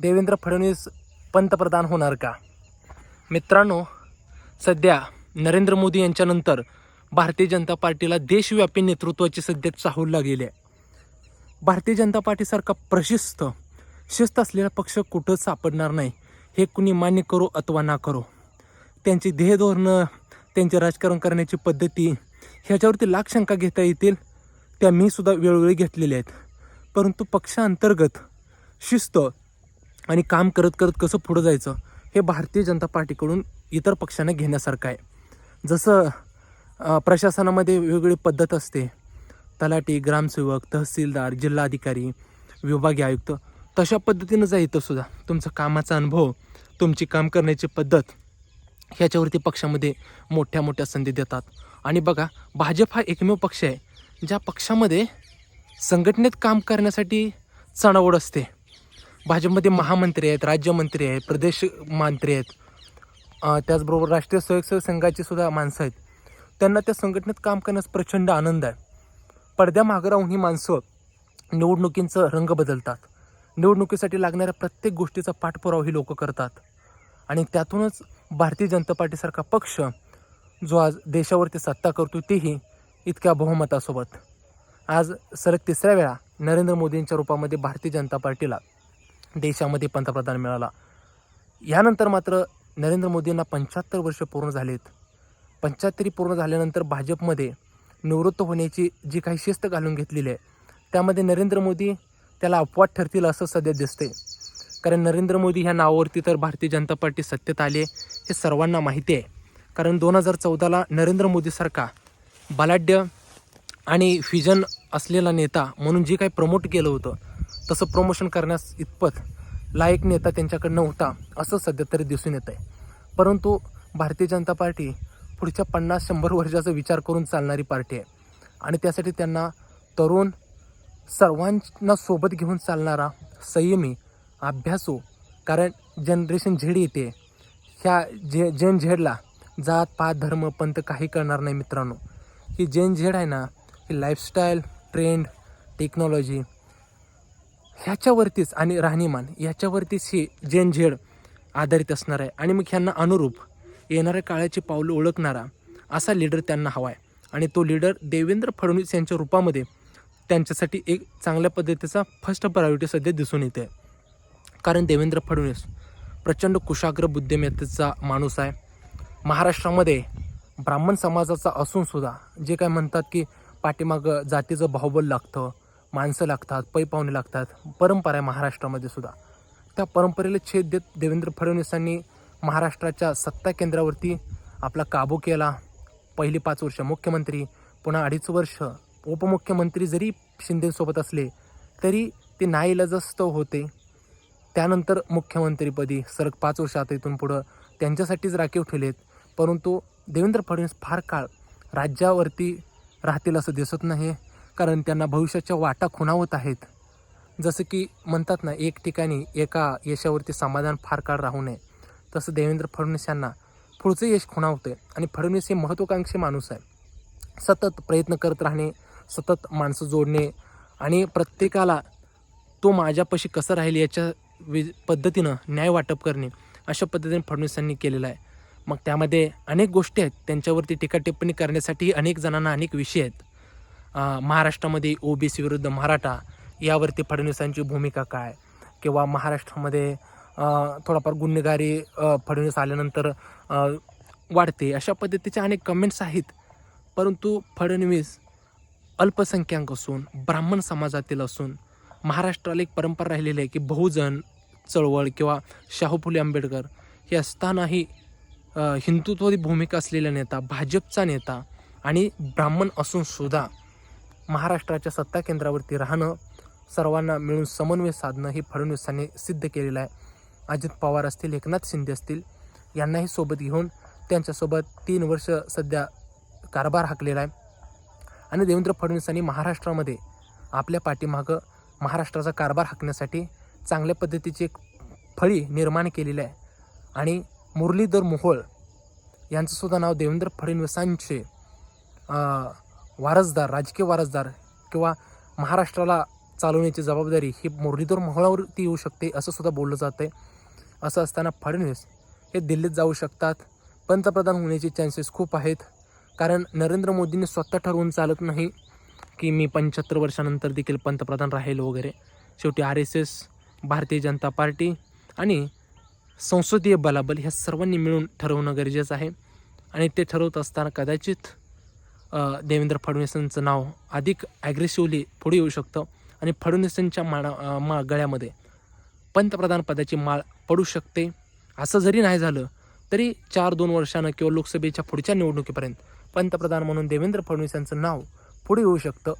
देवेंद्र फडणवीस पंतप्रधान होणार का? मित्रांनो सध्या नरेंद्र मोदी यांच्यानंतर भारतीय जनता पार्टीला देशव्यापी नेतृत्वाची सध्या चाहूल लागलेली आहे. भारतीय जनता पार्टीसारखा प्रशिस्त शिस्त असलेला पक्ष कुठंच सापडणार नाही हे कुणी मान्य करो अथवा ना करो. त्यांची ध्येय धोरणं त्यांचे राजकारण करण्याची पद्धती ह्याच्यावरती लाख शंका घेता येतील त्या मी सुद्धा वेळोवेळी घेतलेल्या आहेत. परंतु पक्षांतर्गत शिस्त आणि काम करत करत कसं पुढं जायचं हे भारतीय जनता पार्टीकडून इतर पक्षांना घेण्यासारखं आहे. जसं प्रशासनामध्ये वेगवेगळी पद्धत असते. तलाठी ग्रामसेवक तहसीलदार जिल्हाधिकारी विभागीय आयुक्त तशा पद्धतीनं जा सुद्धा. तुमचा कामाचा अनुभव तुमची काम करण्याची पद्धत ह्याच्यावरती पक्षामध्ये मोठ्या मोठ्या संधी देतात. आणि बघा भाजप हा एकमेव पक्ष आहे ज्या पक्षामध्ये संघटनेत काम करण्यासाठी चणावड असते. भाजपमध्ये महामंत्री आहेत राज्यमंत्री आहेत प्रदेश मंत्री आहेत. त्याचबरोबर राष्ट्रीय स्वयंसेवक संघाची सुद्धा माणसं आहेत. त्यांना त्या संघटनेत काम करण्यास प्रचंड आनंद आहे. पडद्यामागं राहून ही माणसं निवडणुकींचं रंग बदलतात. निवडणुकीसाठी लागणाऱ्या प्रत्येक गोष्टीचा पाठपुरावा ही लोक करतात. आणि त्यातूनच भारतीय जनता पार्टीसारखा पक्ष जो आज देशावरती सत्ता करतो तेही इतक्या बहुमतासोबत. आज सलग तिसऱ्या वेळा नरेंद्र मोदींच्या रूपामध्ये भारतीय जनता पार्टीला देशामध्ये पंतप्रधान मिळाला. यानंतर मात्र नरेंद्र मोदींना पंच्याहत्तर वर्ष पूर्ण झालेत. पंच्याहत्तरी पूर्ण झाल्यानंतर भाजपमध्ये निवृत्त होण्याची जी काही शिस्त घालून घेतलेली आहे त्यामध्ये नरेंद्र मोदी त्याला अपवाद ठरतील असं सध्या दिसते कारण नरेंद्र मोदी ह्या नावावरती तर भारतीय जनता पार्टी सत्तेत आले हे सर्वांना माहिती आहे. कारण दोन हजार चौदाला नरेंद्र मोदीसारखा बलाढ्य आणि फिजन असलेला नेता म्हणून जे काही प्रमोट केलं होतं तसं प्रमोशन करण्यास इतपत लायक नेता त्यांच्याकडे नव्हता असं सध्या तरी दिसून येत आहे परंतु भारतीय जनता पार्टी पुढच्या पन्नास शंभर वर्षाचा विचार करून चालणारी पार्टी आहे. आणि त्यासाठी त्यांना तरुण सर्वांना सोबत घेऊन चालणारा संयमी अभ्यासू कारण जनरेशन झेड येते. ह्या जे जैन झेडला जात पात धर्म पंत काही करणार नाही मित्रांनो. ही जैन झेड आहे ना ही लाईफस्टाईल ट्रेंड टेक्नॉलॉजी ह्याच्यावरतीच आणि राहणीमान याच्यावरतीच ही जैन झेड आधारित असणार आहे. आणि मग ह्यांना अनुरूप येणाऱ्या काळाची पावलं ओळखणारा असा लीडर त्यांना हवा आहे आणि तो लीडर देवेंद्र फडणवीस यांच्या रूपामध्ये त्यांच्यासाठी एक चांगल्या पद्धतीचा फर्स्ट प्रायोरिटी सध्या दिसून येते कारण देवेंद्र फडणवीस प्रचंड कुशाग्र बुद्धिमत्तेचा माणूस आहे. महाराष्ट्रामध्ये ब्राह्मण समाजाचा असूनसुद्धा जे काय म्हणतात की पाठीमागं जातीचं बाहुबल लागतं माणसं लागतात पै पाहुणे लागतात परंपरा आहे महाराष्ट्रामध्ये सुद्धा. त्या परंपरेला छेद देत देवेंद्र फडणवीसांनी महाराष्ट्राच्या सत्ता केंद्रावरती आपला काबू केला. पहिली पाच वर्ष मुख्यमंत्री पुन्हा अडीच वर्ष उपमुख्यमंत्री जरी शिंदेसोबत असले तरी ते नाईलाजस्त होते. त्यानंतर मुख्यमंत्रीपदी सलग पाच वर्ष आता इथून पुढं त्यांच्यासाठीच राखीव ठेवलेत. परंतु देवेंद्र फडणवीस फार काळ राज्यावरती राहतील असं दिसत नाही. कारण त्यांना भविष्याच्या वाटा खुणावत आहेत. जसं की म्हणतात ना एक ठिकाणी एका यशावरती समाधान फार काळ राहू नये. तसं देवेंद्र फडणवीस यांना पुढचं यश खुणावतं आणि फडणवीस हे महत्त्वाकांक्षी माणूस आहे. सतत प्रयत्न करत राहणे सतत माणसं जोडणे आणि प्रत्येकाला तो माझ्यापाशी कसं राहील याच्या वि पद्धतीनं न्याय वाटप करणे अशा पद्धतीने फडणवीसांनी केलेलं आहे. मग त्यामध्ये अनेक गोष्टी आहेत. त्यांच्यावरती टीका टिप्पणी करण्यासाठी अनेक जणांना अनेक विषय आहेत. महाराष्ट्रामध्ये ओबीसी विरुद्ध मराठा यावरती फडणवीसांची भूमिका काय? किंवा महाराष्ट्रामध्ये थोडाफार गुन्हेगारी फडणवीस आल्यानंतर वाढते अशा पद्धतीचे अनेक कमेंट्स आहेत. परंतु फडणवीस अल्पसंख्याक असून ब्राह्मण समाजातील असून महाराष्ट्राला एक परंपरा राहिलेली आहे की बहुजन चळवळ किंवा शाहू फुले आंबेडकर हे असतानाही हिंदुत्वाची भूमिका असलेला नेता भाजपचा नेता आणि ब्राह्मण असून सुद्धा महाराष्ट्राच्या सत्ता केंद्रावरती राहणं सर्वांना मिळून समन्वय साधणं हे फडणवीसांनी सिद्ध केलेलं आहे. अजित पवार असतील एकनाथ शिंदे असतील यांनाही सोबत घेऊन त्यांच्यासोबत तीन वर्ष सध्या कारभार हाकलेला आहे. आणि देवेंद्र फडणवीसांनी महाराष्ट्रामध्ये आपल्या पाठीमागं महाराष्ट्राचा कारभार हाकण्यासाठी चांगल्या पद्धतीची एक फळी निर्माण केलेली आहे. आणि मुरलीधर मोहोळ यांचंसुद्धा नाव देवेंद्र फडणवीसांचे वारसदार राजकीय वारसदार किंवा महाराष्ट्राला चालवण्याची जबाबदारी ही मुरलीधर मोहळावरती येऊ शकते असं सुद्धा बोललं जातं आहे असं असताना फडणवीस हे दिल्लीत जाऊ शकतात. पंतप्रधान होण्याचे चान्सेस खूप आहेत. कारण नरेंद्र मोदींनी स्वतः ठरवून चालत नाही की मी पंच्याहत्तर वर्षानंतर देखील पंतप्रधान राहील वगैरे. शेवटी R S S Bharatiya Janata party आणि संसदीय बलाबल ह्या सर्वांनी मिळून ठरवणं गरजेचं आहे. आणि ते ठरवत असताना कदाचित देवेंद्र फडणवीसांचं नाव अधिक ॲग्रेसिव्हली पुढे येऊ शकतं आणि फडणवीसांच्या माळा मा गळ्यामध्ये पंतप्रधान पदाची माळ पडू शकते. असं जरी नाही झालं तरी चार दोन वर्षानं किंवा लोकसभेच्या पुढच्या निवडणुकीपर्यंत पंतप्रधान म्हणून देवेंद्र फडणवीस यांचं नाव पुढे येऊ शकतं.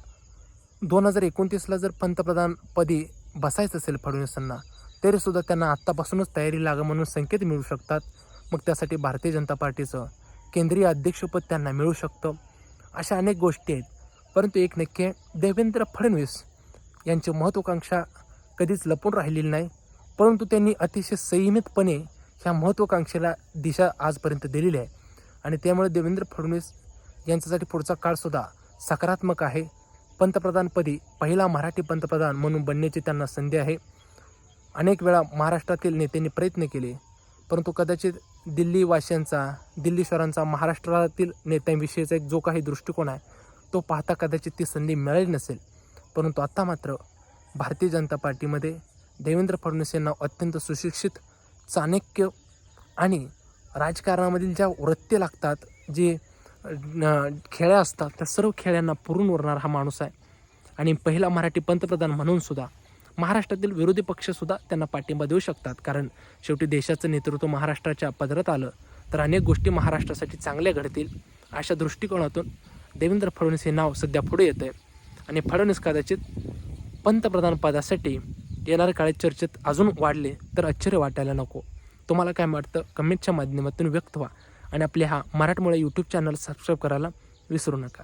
दोन हजार एकोणतीसला जर पंतप्रधानपदी बसायचं असेल फडणवीसांना तरीसुद्धा त्यांना आत्तापासूनच तयारी लागा म्हणून संकेत मिळू शकतात. मग त्यासाठी भारतीय जनता पार्टीचं केंद्रीय अध्यक्षपद त्यांना मिळू शकतं. अशा अनेक गोष्टी आहेत. परंतु एक नक्की आहे देवेंद्र फडणवीस यांची महत्त्वाकांक्षा कधीच लपून राहिलेली नाही. परंतु त्यांनी अतिशय संयमितपणे ह्या महत्त्वाकांक्षेला दिशा आजपर्यंत दिलेली आहे. आणि त्यामुळे देवेंद्र फडणवीस यांच्यासाठी पुढचा काळसुद्धा सकारात्मक आहे. पंतप्रधानपदी पहिला मराठी पंतप्रधान म्हणून बनण्याची त्यांना संधी आहे. अनेक वेळा महाराष्ट्रातील नेत्यांनी प्रयत्न केले परंतु कदाचित दिल्लीवाशांचा दिल्लीश्वरांचा महाराष्ट्रातील नेत्यांविषयीचा एक जो काही दृष्टिकोन आहे तो पाहता कदाचित ती संधी मिळाली नसेल. परंतु आत्ता मात्र भारतीय जनता पार्टीमध्ये देवेंद्र फडणवीस यांना अत्यंत सुशिक्षित चाणक्य आणि राजकारणामधील ज्या वृत्ती लागतात जे खेळ्या असतात त्या सर्व खेळ्यांना पुरून उरणारा हा माणूस आहे. आणि पहिला मराठी पंतप्रधान म्हणून सुद्धा महाराष्ट्रातील विरोधी पक्षसुद्धा त्यांना पाठिंबा देऊ शकतात. कारण शेवटी देशाचं नेतृत्व महाराष्ट्राच्या पदरात आलं तर अनेक गोष्टी महाराष्ट्रासाठी चांगल्या घडतील अशा दृष्टिकोनातून देवेंद्र फडणवीस हे नाव सध्या पुढे येतं आहे. आणि फडणवीस कदाचित पंतप्रधान पदासाठी येणाऱ्या काळात चर्चेत अजून वाढले तर आश्चर्य वाटायला नको. तुम्हाला काय वाटतं? कमेंटच्या माध्यमातून व्यक्त व्हा. आणि आपल्या हा मराठमोळा यूट्यूब चॅनल सबस्क्राईब करायला विसरू नका.